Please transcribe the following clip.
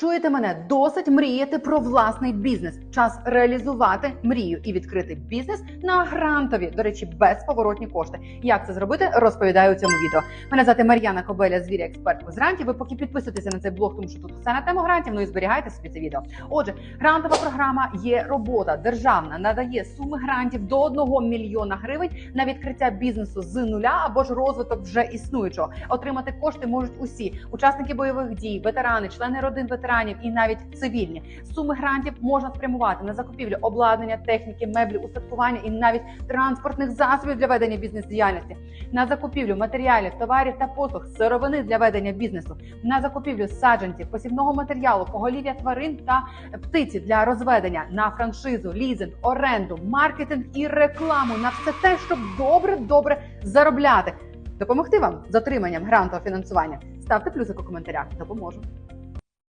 Чуєте мене? Досить мріяти про власний бізнес. Час реалізувати мрію і відкрити бізнес на грантові, до речі, безповоротні кошти. Як це зробити, розповідаю у цьому відео. Мене звати Мар'яна Кобеля, звіря експертка з грантів. Ви поки підписуйтеся на цей блог, тому що тут все на тему грантів. Ну і зберігайте собі це відео. Отже, грантова програма є робота державна, надає суми грантів до 1 мільйона гривень на відкриття бізнесу з нуля або ж розвиток вже існуючого. Отримати кошти можуть усі учасники бойових дій, ветерани, члени родин ветеранів і навіть цивільні. Суми грантів можна спрямувати на закупівлю обладнання, техніки, меблів, устаткування і навіть транспортних засобів для ведення бізнес-діяльності, на закупівлю матеріалів, товарів та послуг, сировини для ведення бізнесу, на закупівлю саджанців, посівного матеріалу, поголів'я тварин та птиці для розведення, на франшизу, лізинг, оренду, маркетинг і рекламу на все те, щоб добре добре заробляти. Допомогти вам з отриманням грантового фінансування. Ставте плюсик у коментарях, допоможу.